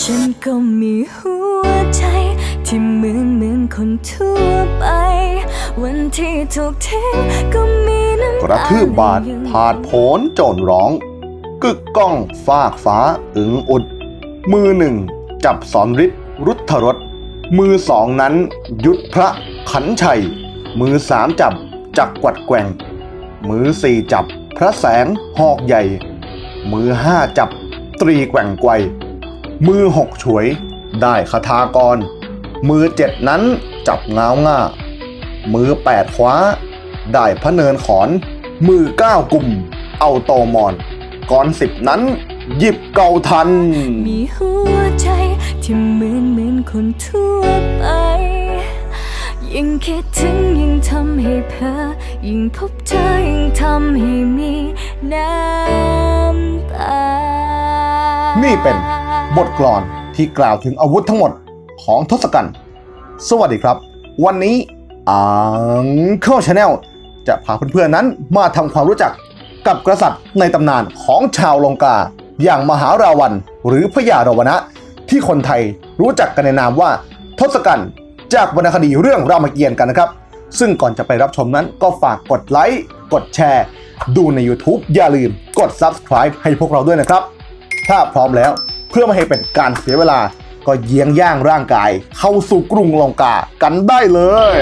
ฉันก็มีหัวใจ ที่เหมือนเหมือนคนทั่วไป วันที่ถูกทิ้งก็มีน้ำตากระทืบบาดผาดโผนโจรร้อง กึกก้องฟากฟ้าอึงอุด มือหนึ่ง จับสอนฤทธิ์รุทธรสมือสองนั้น ยุดพระขันชัย มือสามจับจักกวัดแกว่ง มือสี่จับพระแสงหอกใหญ่ มือห้าจับตรีแกว่งไกว มือหกฉวย ได้คาถากร มือเจ็ดนั้นจับง้าวง่า มือแปดคว้า ได้พระเนินขอน มือเก้ากลุ่ม เอาโตมอนก่อนสิบนั้น หยิบเกาทัน มีหัวใจที่เหมือนเหมือนคนทั่วไป ยิ่งคิดถึงยิ่งทำให้เพ้อยิ่งพบเธอยิ่งทำให้มีน้ำตา นี่เป็น บทกลอนที่กล่าวถึงอาวุธทั้งหมดของทศกัณฐ์สวัสดีครับ วันนี้อังเคิลชาแนลจะพาเพื่อนๆนั้นมาทำความรู้จักกับกษัตริย์ในตำนานของชาวลงกา อย่างมหาราวันหรือพญาราวนะ ที่คนไทยรู้จักกันในนามว่า ทศกัณฐ์จากวรรณคดีเรื่องรามเกียรติ์กันนะครับ ซึ่งก่อนจะไปรับชมนั้นก็ฝากกดไลค์กดแชร์ ดูใน YouTube อย่าลืมกด Subscribe ให้พวกเราด้วยนะครับ ถ้าพร้อมแล้ว เพื่อไม่ให้เป็นการเสียเวลา ก็เยียงย่างร่างกาย เข้าสู่กรุงลงกากันได้เลย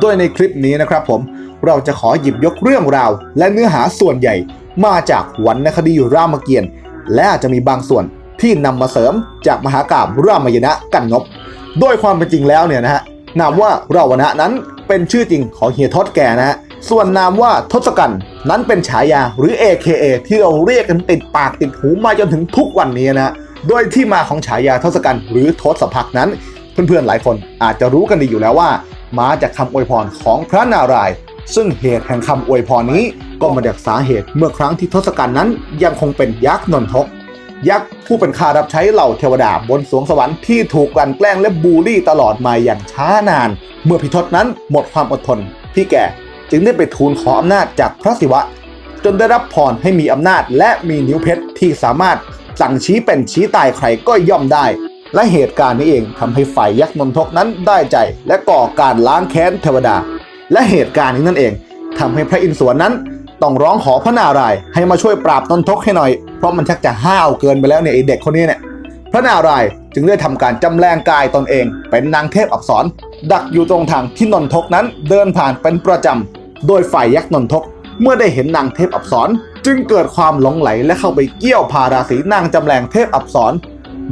โดยในคลิปนี้นะครับผมเราจะขอหยิบยกเรื่องราว และเนื้อหาส่วนใหญ่ มาจากวรรณคดีรามเกียรติ์และอาจจะมีบางส่วนที่นำมาเสริมจากมหากาบรามายณะกันนบโดยความเป็นจริงแล้วเนี่ยนะฮะนามว่าราวนะนั้นเป็นชื่อจริงของเฮียทศแกนะฮะ ส่วนนามว่าทศกัณฐ์นั้นเป็นฉายาหรือ AKA ที่เราเรียกกันติดปากติดหูมาจนถึงทุกวันนี้นะโดยที่มาของฉายาทศกัณฐ์หรือทศพักนั้น เพื่อนๆหลายคนอาจจะรู้กันดีอยู่แล้วว่า มาจากคำอวยพรของพระนารายณ์ซึ่งเหตุแห่งคำอวยพรนี้ก็มาจากสาเหตุเมื่อครั้งที่ทศกัณฐ์นั้นยังคงเป็นยักษ์นนทก ยักษ์ผู้เป็นข้ารับใช้เหล่าเทวดาบนสวงสวรรค์ที่ถูกกลั่นแกล้งและบูลลี่ตลอดมาอย่างช้านาน เมื่อพิทศนั้นหมดความอดทน พี่แก่ จึงได้ไปทูลขออำนาจจากพระศิวะ จนได้รับพรให้มีอำนาจและมีนิ้วเพชรที่สามารถสั่งชี้เป็นชี้ตายใครก็ย่อมได้ และเหตุการณ์นี้เองทำให้ฝ่ายยักษ์นนทกนั้นได้ใจ และก่อการล้างแค้นเทวดา และเหตุการณ์นี้นั่นเองทำให้พระอินทร์สวนนั้นต้องร้องขอพระนารายณ์ให้มาช่วยปราบนนทกให้หน่อย เพราะมันชักจะห้าวเกินไปแล้วเนี่ยไอเด็กคนนี้เนี่ยพระนารายณ์จึงได้ทำการจำแรงกายตนเอง เป็นนางเทพอักษร ดักอยู่ตรงทางที่นนทกนั้นเดินผ่านเป็นประจำ โดยฝ่ายยักษ์นนทก เมื่อได้เห็นนางเทพอักษรจึงเกิดความหลงไหลและเข้าไปเกี่ยวพาราศีนางจำแรงเทพอักษร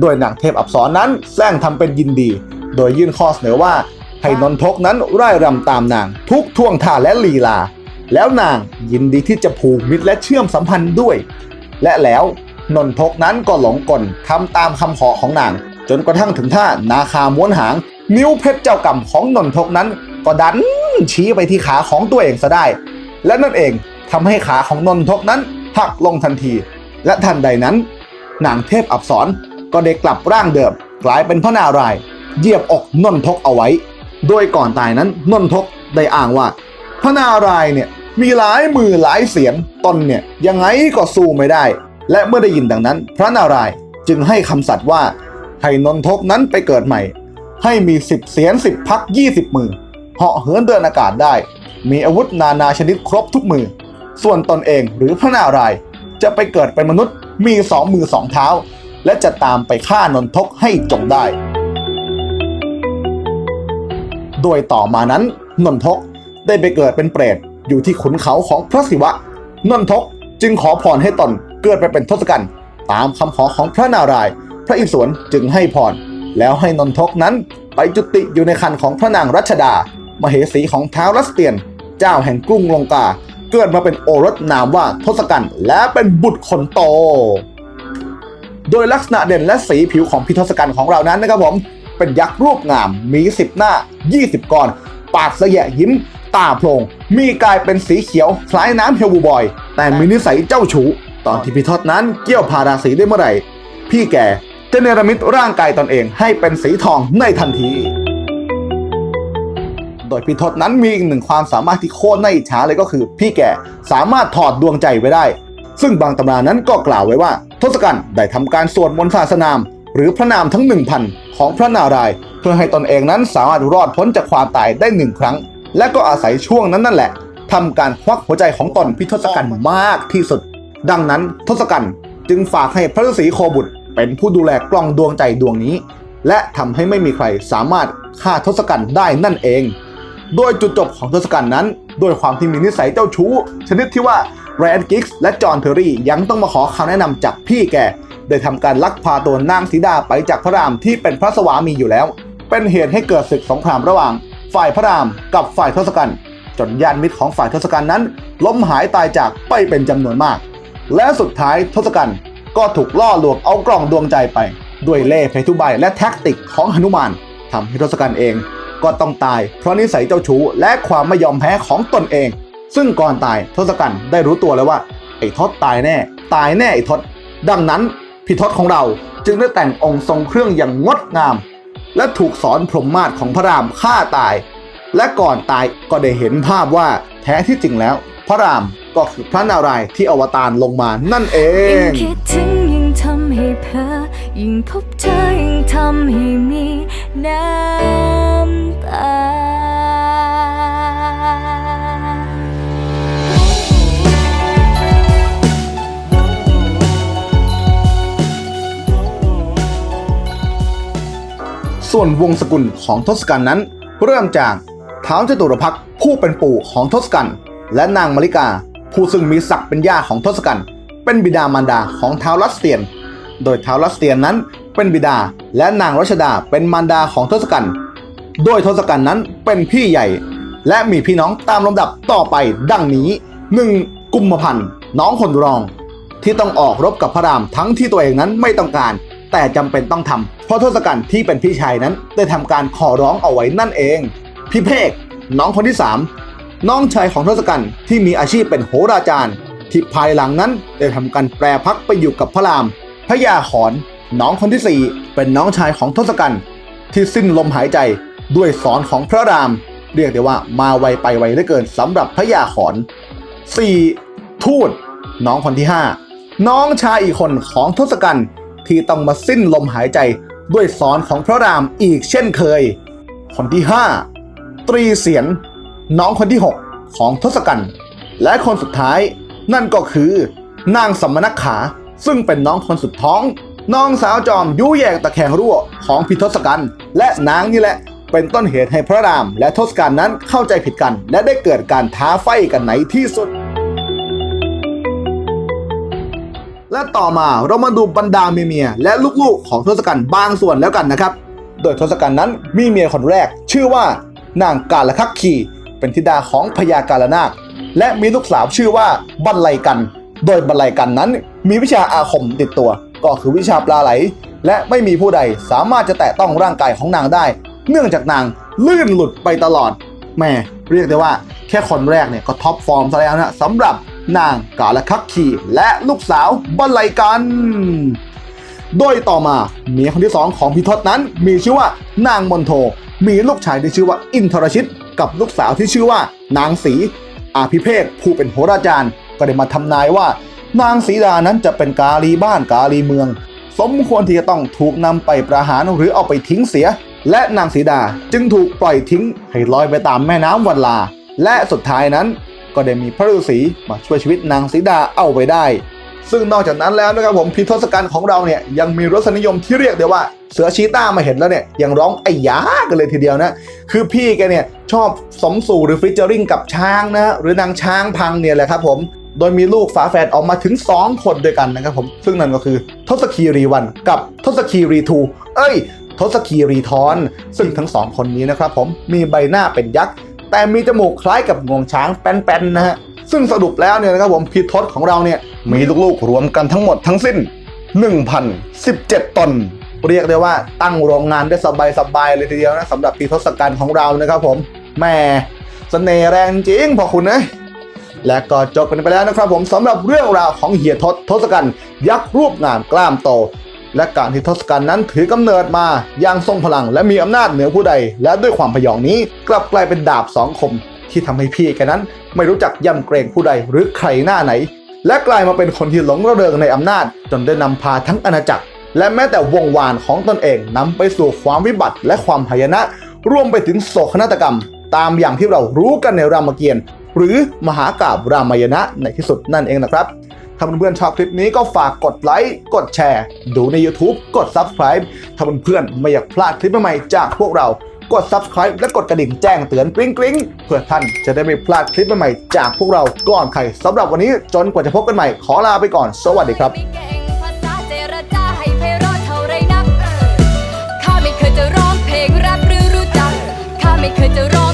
โดยนางเทพอักษรนั้นแซงทำเป็นยินดี โดยยื่นข้อเสนอว่าให้นนทกนั้นร่ายรำตามนาง ทุกท่วงท่าและลีลา แล้วนางยินดีที่จะผูกมิตรและเชื่อมสัมพันธ์ด้วย และแล้วนนทกนั้นก็หลงกลทำตามคำขอของนาง จนกระทั่งถึงท่านาคาม้วนหาง นิ้วเพชรเจ้ากรรมของนนทกนั้น ก็ดันชี้ไปที่ขาของตัวเองซะได้ และนั่นเองทำให้ขาของนนทกนั้นหักลงทันที และทันใดนั้น นางเทพอับสรก็ได้กลับร่างเดิม กลายเป็นพระนารายเหยียบอกนนทกเอาไว้ โดยก่อนตายนั้นนนทกได้อ้างว่า พระนารายเนี่ยมีหลายมือหลายเสียงตนเนี่ยยังไงก็สู้ไม่ได้ และเมื่อได้ยินดังนั้น พระนารายณ์จึงให้คำสัตย์ว่าให้นนทกนั้นไปเกิดใหม่ ให้มีสิบเสียนสิบพักยี่สิบมือเหาะเหินเดินอากาศได้ มีอาวุธนานาชนิดครบทุกมือ ส่วนตนเองหรือพระนารายจะไปเกิดเป็นมนุษย์มีสองมือสองเท้า และจะตามไปฆ่านนทกให้จงได้ โดยต่อมานั้นนนทกได้ไปเกิดเป็นเปรตอยู่ที่ขุนเขาของพระศิวะนนทกจึงขอพรให้ตนเกิดไปเป็นทศกัณฐ์ตามคำขอของพระนารายณ์พระอิศวรจึงให้พร แล้วให้นนทกนั้นไปจุติอยู่ในคันของพระนางรัชดา มเหสีของท้าวรัสเตียน เจ้าแห่งกรุงลงกา เกิดมาเป็นโอรสนามว่าทศกัณฐ์และเป็นบุตรคนโต โดยลักษณะเด่นและสีผิวของพิทศกัณฐ์ของเรานั้นนะครับผม เป็นยักษ์รูปงาม มี 10 หน้า 20ก้อนปากเสยะยิ้ม ตาโพลงมีกายเป็นสีเขียวคล้ายน้ำเฮลบูบอย แต่มีนิสัยเจ้าชู้ตอนที่พิทศนั้นเกี่ยวพาราสีได้เมื่อไหร่ พี่แก จะเนรมิตร่างกายตนเองให้เป็นสีทองในทันที โดยพิทศนั้นมีอีกหนึ่งความสามารถที่โคตรน่าอิจฉาเลยก็คือ พี่แกสามารถถอดดวงใจไว้ได้ ซึ่งบางตำรานั้นก็กล่าวไว้ว่า ทศกัณฐ์ได้ทำการสวดมนต์ศาสนาม หรือพระนามทั้งหนึ่งพันของพระนารายณ์เพื่อให้ตนเองนั้นสามารถรอดพ้นจากความตายได้หนึ่งครั้ง และก็อาศัยช่วงนั้นนั่นแหละทำการควักหัวใจของตนพิทศกัณฐ์มากที่สุด ดังนั้นทศกัณฐ์จึงฝากให้พระฤาษีโคบุตร เป็นผู้ดูแลกล้องดวงใจดวงนี้ และทำให้ไม่มีใครสามารถฆ่าทศกัณฐ์ได้นั่นเอง โดยจุดจบของทศกัณฐ์นั้นด้วยความที่มีนิสัยเจ้าชู้ ชนิดที่ว่าแรนกิกส์และจอห์นเทอรี่ยังต้องมาขอคำแนะนำจากพี่แกได้ทำการลักพาตัวนางสีดาไปจากพระรามที่เป็นพระสวามีอยู่แล้ว เป็นเหตุให้เกิดศึกสงครามระหว่าง ฝ่ายพระรามกับฝ่ายทศกัณฐ์จนญาติมิตรของฝ่ายทศกัณฐ์นั้น ล้มหายตายจากไปเป็นจำนวนมาก และสุดท้ายทศกัณฐ์ ก็ถูกล่อลวงเอากล่องดวงใจไป ด้วยเล่ห์เพทุบายและแท็กติกของหนุมานทำให้ทศกัณฐ์เองก็ต้องตาย เพราะนิสัยเจ้าชู้และความไม่ยอมแพ้ของตนเอง ซึ่งก่อนตายทศกัณฐ์ได้รู้ตัวแล้วว่า ไอ้ทศตายแน่ ตายแน่ไอ้ทศดังนั้นพี่ทศของเราจึงได้แต่งองค์ทรงเครื่องอย่างงดงาม และถูกสอนพรหมมาศของพระรามฆ่าตาย และก่อนตายก็ได้เห็นภาพว่าแท้ที่จริงแล้ว พระรามก็คือพระนารายณ์ที่อวตารลงมานั่นเอง ยิ่งคิดถึงยิ่งทำให้เพ้อยิ่งพบเธอยิ่งทำให้มีน้ำตา ส่วนวงศกุลของทศกัณฐ์นั้น เริ่มจากท้าวจตุรพักษ์ผู้เป็นปู่ของทศกัณฐ์ และนางมาริกา ผู้ซึ่งมีศักดิ์เป็นย่าของทศกัณฐ์เป็นบิดามารดาของท้าวรัสเตียน โดยท้าวรัสเตียนนั้นเป็นบิดาและนางรัชดาเป็นมารดาของทศกัณฐ์โดยทศกัณฐ์นั้นเป็นพี่ใหญ่ และมีพี่น้องตามลำดับต่อไปดังนี้ 1. กุมภพันธ์น้องคนรอง ที่ต้องออกรบกับพระรามทั้งที่ตัวเองนั้นไม่ต้องการ แต่จำเป็นต้องทำเพราะทศกัณฐ์ที่เป็นพี่ชายนั้นได้ทำการขอร้องเอาไว้นั่นเองพี่เพกน้องคนที่ 3 น้องชายของทศกัณฐ์ที่มีอาชีพเป็นโหราจารย์ ที่ภายหลังนั้นได้ทำการแปรพักไปอยู่กับพระราม พระยาขอนน้องคนที่ 4 เป็นน้องชายของทศกัณฐ์ที่สิ้นลมหายใจด้วยสอนของพระราม เรียกได้ว่ามาไวไปไวเหลือเกินสำหรับพระยาขอน 4. ทูตน้องคนที่ 5 น้องชายอีกคนของทศกัณฐ์ที่ต้องมาสิ้นลมหายใจด้วยสอนของพระรามอีกเช่นเคย คนที่ 5 ตรีเสียน น้องคนที่ 6 ของทศกัณฐ์และคนสุดท้าย นั่นก็คือนางสัมมนักขา ซึ่งเป็นน้องคนสุดท้อง น้องสาวจอมยุแยงตะแคงรั่วของพิทศกัณฐ์และนางนี่แหละเป็นต้นเหตุให้พระราม และทศกัณฐ์นั้นเข้าใจผิดกัน และได้เกิดการท้าไฟกันในที่สุด และต่อมาเรามาดูบรรดาเมียและลูกๆ ของทศกัณฐ์บางส่วนแล้วกันนะครับ โดยทศกัณฐ์นั้นมีเมียคนแรก ชื่อว่านางกาลคักคี เป็นธิดาของพญากาลนาค และมีลูกสาวชื่อว่าบรรลัยกัน โดยบรรลัยกันนั้น มีวิชาอาคมติดตัว ก็คือวิชาปลาไหล และไม่มีผู้ใดสามารถจะแตะต้องร่างกายของนางได้ เนื่องจากนางลื่นหลุดไปตลอดแม่เรียกได้ว่าแค่คนแรกเนี่ยก็ท็อปฟอร์มซะแล้วนะสำหรับนางกาลคักคีและลูกสาวบรรลัยกัน โดยต่อมาเมียคนที่สองของพิทศนั้นมีชื่อว่านางมนโท มีลูกชายที่ชื่อว่าอินทรชิต กับลูกสาวที่ชื่อว่า นางสีอาภิเพกผู้เป็นโหราจารย์ ก็ได้มาทำนายว่า นางสีดานั้นจะเป็นกาลีบ้านกาลีเมือง สมควรที่จะต้องถูกนำไปประหารหรือเอาไปทิ้งเสีย และนางสีดาจึงถูกปล่อยทิ้งให้ลอยไปตามแม่น้ำวันลา และสุดท้ายนั้นก็ได้มีพระฤาษีมาช่วยชีวิตนางสีดาเอาไว้ได้ ซึ่งนอกจากนั้นแล้วนะครับผมพิทศกัณฐ์ของเราเนี่ยยังมีรสนิยมที่เรียกได้ว่าเสือชีต้ามาเห็นแล้วเนี่ยยังร้องไอ้ยากันเลยทีเดียวนะ คือพี่แกเนี่ยชอบสมสู่หรือฟิชเจอริงกับช้างนะหรือนางช้างพังเนี่ยแหละครับผมโดยมีลูกฝาแฝดออกมาถึง 2 คนด้วยกันนะครับผม ซึ่งนั่นก็คือทศคีรีวันกับทศคีรีทูเอ้ย ทศคีรีทอน ซึ่งทั้งสองคนนี้นะครับผมมีใบหน้าเป็นยักษ์ แต่มีจมูกคล้ายกับงวงช้างแป้นๆนะฮะ ซึ่งสรุปแล้วเนี่ยนะครับผมพิทศของเราเนี่ย มีลูกๆรวมกันทั้งหมดทั้งสิ้น 1,017 ตน เรียกได้ว่าตั้งโรงงานได้สบายๆเลยทีเดียวนะสำหรับพิทศกัณฐ์ของเรานะครับผมแม่เสน่ห์แรงจริงพอคุณนะและก็จบกันไปแล้วนะครับผมสำหรับเรื่องราวของเฮียทศทศกัณฐ์ยักษ์รูปงามกล้ามโต และการที่ทศกัณฐ์นั้นถือกำเนิดมาอย่างทรงพลังและมีอำนาจเหนือผู้ใด และด้วยความพยองนี้ กลับกลายเป็นดาบสองคม ที่ทำให้พี่แกนั้น ไม่รู้จักย่ำเกรงผู้ใดหรือใครหน้าไหน และกลายมาเป็นคนที่หลงระเริงในอำนาจ จนได้นำพาทั้งอาณาจักร และแม้แต่วงวานของตนเองนำไปสู่ความวิบัติและความหายนะ รวมไปถึงโศกนาฏกรรม ตามอย่างที่เรารู้กันในรามเกียรติ์หรือมหากาบรามายณะในที่สุดนั่นเองนะครับ ถ้าเพื่อนๆชอบคลิปนี้ก็ฝากกดไลค์ กดแชร์ ดูใน YouTube กด Subscribe ถ้าเพื่อนๆไม่อยากพลาดคลิปใหม่ๆจากพวกเรา กด Subscribe และกดกระดิ่งแจ้งเตือนกริ๊งกริ๊งเพื่อท่านจะได้ไม่พลาดคลิปใหม่ๆจากพวกเราก่อนใครสำหรับวันนี้จนกว่าจะพบกันใหม่ขอลาไปก่อน สวัสดีครับ ไม่เก่งภาษาเจรจาให้ไพเราะเท่าไรนัก ข้าไม่เคยจะร้องเพลงแรปหรือรู้จัก ข้าไม่เคยจะร้อง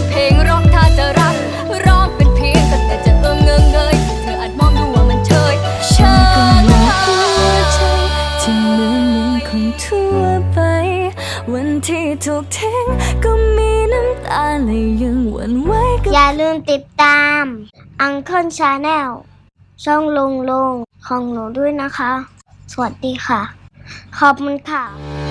ลืมติดตามอังเคิลชาแนลช่องลงลงของหนูด้วยนะคะ สวัสดีค่ะ ขอบคุณค่ะ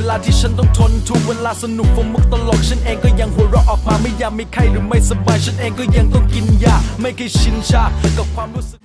วลาที่ฉันต้องทนทุกเวลาสนุกฟงมุกตลก ฉันเองก็ยังหัวเราะออกมาไม่ยามมีไข้หรือไม่สบาย ฉันเองก็ยังต้องกินยา ไม่เคยชินชากับความรู้สึก